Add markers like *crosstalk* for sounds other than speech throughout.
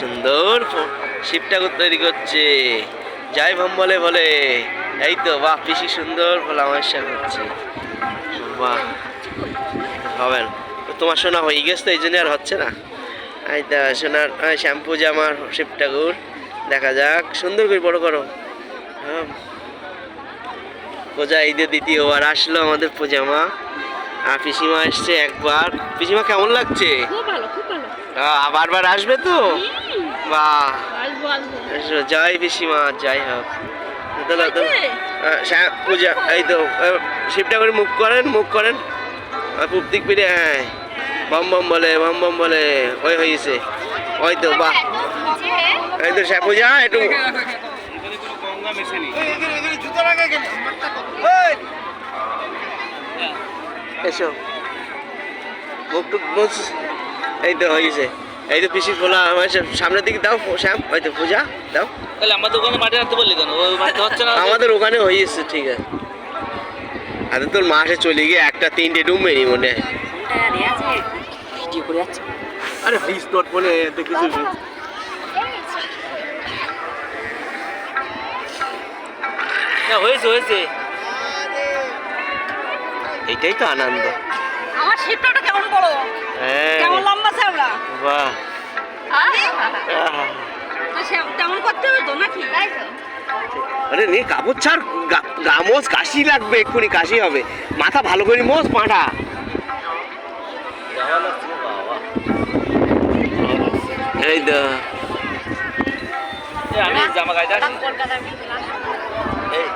সুন্দর শিব ঠাকুর তৈরি করছে। যাই ভাম বলে বলে। এই তো, বাহ পিসি সুন্দর ভোলা আমাশা করছে। বাহ, হবে তোমার সোনা হয়ে গেছে তো, এই জন্য আর হচ্ছে না। এই তো, সোনার শ্যাম্পু জামার শিব ঠাকুর, দেখা যাক, সুন্দর করে বড় করো। হ্যাঁ। পূজা ঈদের দ্বিতীয়বার আসলো আমাদের পূজামা আর পিসিমা এসছে একবার। পিসিমা, কেমন লাগছে খুব ভালো খুব ভালো আহ, বারবার আসবে তো? বাহ। এসো, জয় যাই হোক। দাদা পূজা এই তো শিবটা করে মুখ করেন মুখ করেন। পূব দিক ফিরে হ্যাঁ। বম বম বলে বম বম বলে ওই হয়েছে। ওই তো বাহ। এই তো শ্যা- পূজা একটু। এসো। মুখ টুক এই তো হয়েছে এই তো পিসি খোলা আমার সামনের দিকে দাও শ্যাম ওই তো পূজা দাও। তাহলে আমাদের দোকানে মাটি রাখতে বললি কেন? ওই মাটি হচ্ছে না? আমাদের ওখানে হয়েছে ঠিক আছে। আরে তোর মাসে চলে গিয়ে একটা তিনটে ডুম মেরি মনে হয়। ভিডিও করে যাচ্ছে। আরে ফিস তোর ফোনে এত কিছু না, হয়েছে হয়েছে। এইটাই তো আনন্দ। আমার শিপটা কেমন বড় হ্যাঁ। বাহ। আহ। তো শ্যাম- তেমন করতে হবে তো নাকি? আরে নে কাপড় ছাড় গা- গা কাশি লাগবে এক্ষুনি কাশি হবে। মাথা ভালো করে মোজ পাঁঠা। এই তো আমি জামা গাইতে এই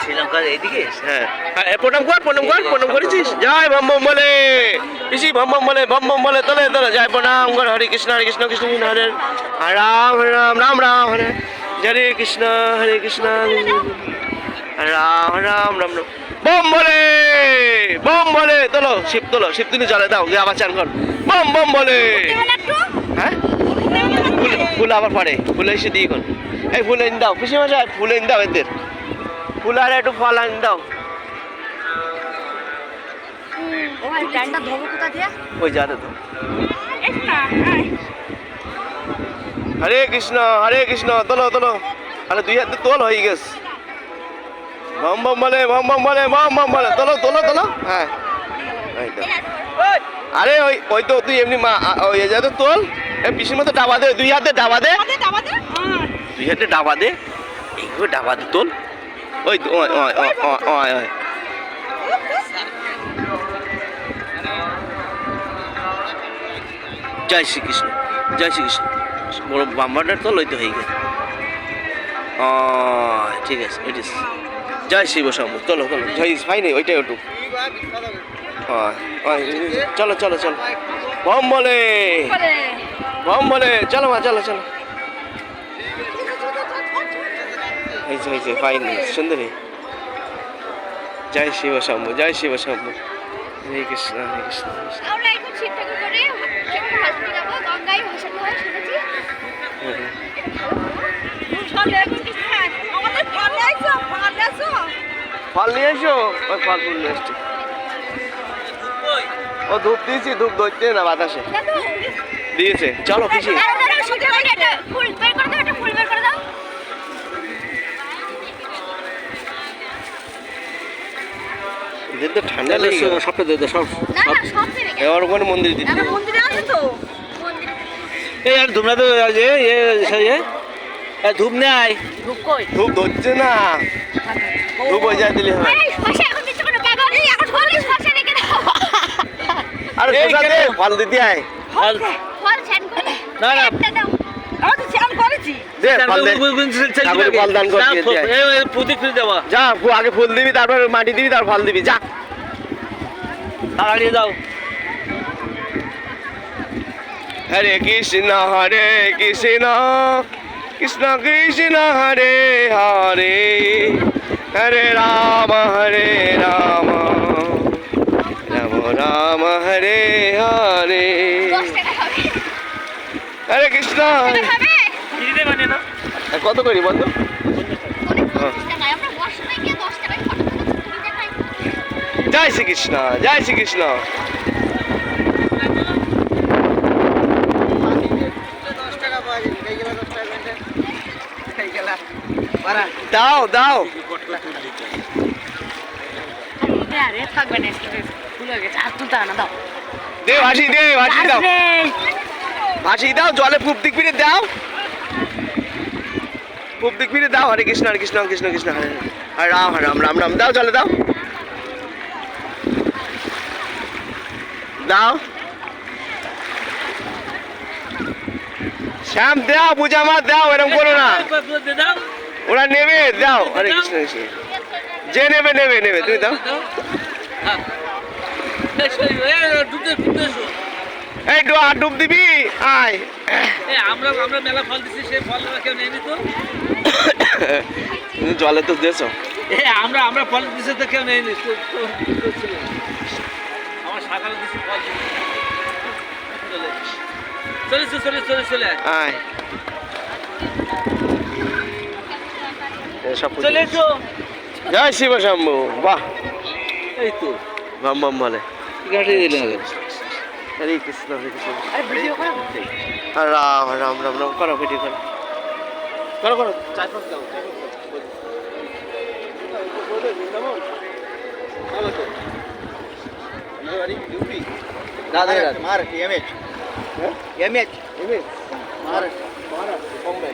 শ্রীলঙ্কার এইদিকে হ্যাঁ এ, প্রণাম কর প্রণাম কর প্রণাম করেছিস? জয় ভম ভম বলে। পিসি ভম ভম বলে ভম ভম বলে তলে তলে জয় প্রণাম কর হরে কৃষ্ণ হরে কৃষ্ণ কৃষ্ণ কৃষ্ণ হরে রাম রাম রাম রাম হরে হরে কৃষ্ণ হরে কৃষ্ণ রাম রাম রাম রাম। বম বলে বম বলে তোলো শিব তোলো শিব তুমি জলে দাও গিয়ে আবার চান কর। বম বম বলে। হ্যাঁ? ফুল ফুল আবার পরে ফুল এসে দিয়ে কোন এই ফুল এনে দাও। পিসি মশাই ফুল এনে দাও এদের? ফুল আর একটু ফল আনি দাও। ওই যাতে তো। হরে কৃষ্ণ হরে কৃষ্ণ তোলো তোলো। আরে দুই হাতে তোল হয়ে গেছে। বম বম বলে বম বম বলে বম বম বলে। তোলো তোলো তোলো। হ্যাঁ। আরে ওই ওই তো তুই এমনি মা ওই যাতে তোল। এই পিসির মতো ডাবা দে দুই হাতে ডাবা দে। দুই হাতে ডাবা দে। এইভাবে ডাবা দে তোল ওই ওই ওই ওই ওই ওই ওই। জয় শ্রীকৃষ্ণ জয় শ্রীকৃষ্ণ। বড় বাম্বারটার তো লইতে হয়ে গেছে। ও, ঠিক আছে ইস জয় শিব শম্ভু, চলো চলো, জয় ভাই নেই ওইটাই ওটু চলো চলো চলো। বম বলে বম বলে চলো মা, চলো চলো। হয়েছে হয়েছে ফাইন সুন্দরী। জয় শিব শম্ভু জয় শিব শম্ভু। হরে কৃষ্ণ হরে কৃষ্ণ হয় ফল নিয়ে এসো ওই ফল ফুল নিয়ে এসছি ও ধূপ দিয়েছি ধূপ ধরতে না বাতাসে। দিয়েছে চলো পিসি। এদের তো ঠান্ডা লেগে গেল সব না সব এবার ওখানে মন্দির দিতে? এই আর তোমরা তো যে এ ধূপ নেয়। ধূপ ধূপ ধরছে না। ধূপ ওই যায় দিলে হয়। দাও আর? ফল দিতে আয়। না, না। যা আগে ফুল দিবি তারপর মাটি দিবি তারপর ফল দিবি যা। দাও হরে কৃষ্ণ হরে কৃষ্ণ কৃষ্ণ কৃষ্ণ হরে হরে। হরে রাম হরে রাম। রাম রাম হরে হরে। হরে কৃষ্ণ মানে না? কত করি বন্ধু জয় শ্রীকৃষ্ণ জয় শ্রীকৃষ্ণ। দাও দাও। দে ভাসি দে ভাসি দাও। ভাসি দাও জলে ফুপ দিক ফিরে দাও। ফুপ দিক ফিরে দাও, হরে কৃষ্ণ হরে কৃষ্ণ কৃষ্ণ কৃষ্ণ, হরে হরে। রাম হরে রাম রাম রাম। দাও, চলে, দাও। দাও। শ্যাম, দাও, পূজা মা, দাও এরকম করো না। ওরা নেবে, দাও। হরে কৃষ্ণ কৃষ্ণ। যে নেবে নেবে নেবে। তুমি দাও। এই ডুব দিবি? আয়। আমরা আমরা মেলা ফল দিচ্ছি সেই ফল কেউ নেয়নি তো। *coughs* জলে তো দিয়েছ। এ আমরা আমরা ফল দিচ্ছি তো কেউ। আমার সকালে ফল চলে চলে চলে আয়। আয় সব চলে এসো। জয় শিব শম্ভু বাহ। এই তো। বলে। গাড়ি হরে কৃষ্ণ হরে কৃষ্ণ। রাম রাম রাম রাম করো ভিডিও করো। করো করো চার পাঁচ দাও Radhe Radhe Mara, MH. MH. MS Mara. Bombay